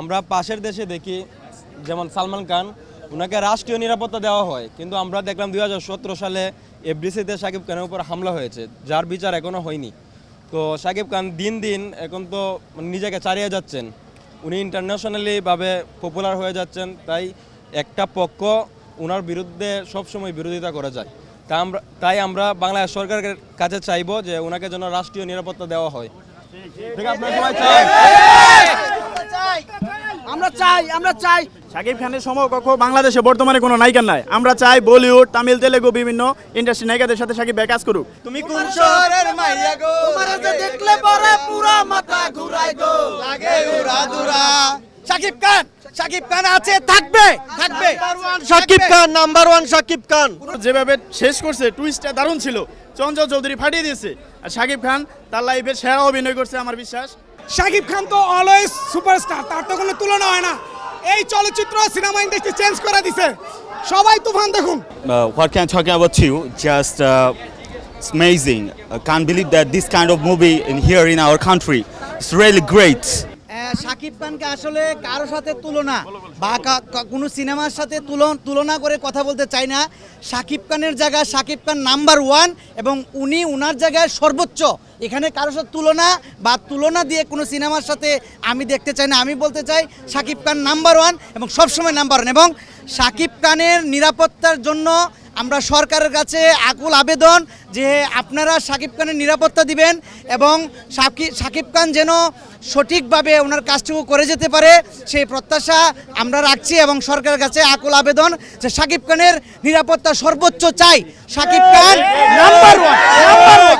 আমরা পাশের দেশে দেখি যেমন সালমান খান ওনাকে রাষ্ট্রীয় নিরাপত্তা দেওয়া হয়। কিন্তু আমরা দেখলাম দু হাজার সতেরো সালে এফডিসিতে সাকিব খানের উপর হামলা হয়েছে যার বিচার এখনও হয়নি। তো সাকিব খান দিন দিন এখন তো নিজেকে চালিয়ে যাচ্ছেন। উনি ইন্টারন্যাশনালিভাবে পপুলার হয়ে যাচ্ছেন তাই একটা পক্ষ ওনার বিরুদ্ধে সবসময় বিরোধিতা করা যায়। তা আমরা তাই আমরা বাংলাদেশ সরকারের কাছে চাইব যে ওনাকে যেন রাষ্ট্রীয় নিরাপত্তা দেওয়া হয়। আপনারা সবাই আমরা চাই আমরা চাই। শাকিব খানের সমকক্ষ বাংলাদেশে বর্তমানে কোনো নায়িকা নাই। আমরা চাই বলিউড তামিল তেলেগু বিভিন্ন ইন্ডাস্ট্রি নায়িকাদের সাথে শাকিব ভাই কাজ করুক। তুমি কোন শহরের মাইয়া গো? তোমার যে দেখলে পরে পুরা মাথা ঘুরাই গো। লাগে উড়া দুরা। সাকিব খান সাকিব খান আছে থাকবে থাকবে। শাকিব খান। Number one Shakib Khan. যেভাবে শেষ করছে টুইস্টটা দারুণ ছিল। চঞ্চল চৌধুরী ফাটিয়ে দিয়েছে। আর শাকিব খান তার লাইফের সেরা অভিনয় করছে আমার বিশ্বাস। শাকিব খান তো অলওয়েজ সুপারস্টার তার তো কোনো তুলনা হয় না। এই চলচ্চিত্র সিনেমা ইন্ডাস্ট্রি চেঞ্জ করে দিছে। সবাই তুফান দেখুন। What can talk about you just amazing can't believe that this kind of movie in here in our country it's really great Shakib খানকে আসলে কারোর সাথে তুলনা বা কোনো সিনেমার সাথে তুলনা করে কথা বলতে চাই না। সাকিব খানের জায়গায় সাকিব খান নাম্বার ওয়ান এবং উনি উনার জায়গায় সর্বোচ্চ। এখানে কারোর সাথে তুলনা বা তুলনা দিয়ে কোনো সিনেমার সাথে আমি দেখতে চাই না। আমি বলতে চাই সাকিব খান নাম্বার ওয়ান এবং সবসময় নাম্বার ওয়ান। এবং সাকিব খানের নিরাপত্তার জন্য আমরা সরকারের কাছে আকুল আবেদন যে আপনারা সাকিব খানের নিরাপত্তা দিবেন এবং সাকিব সাকিব খান যেন সঠিকভাবে ওনার কাজটুকু করে যেতে পারে সেই প্রত্যাশা আমরা রাখছি এবং সরকারের কাছে আকুল আবেদন যে সাকিব খানের নিরাপত্তা সর্বোচ্চ চাই। Shakib Khan number one number one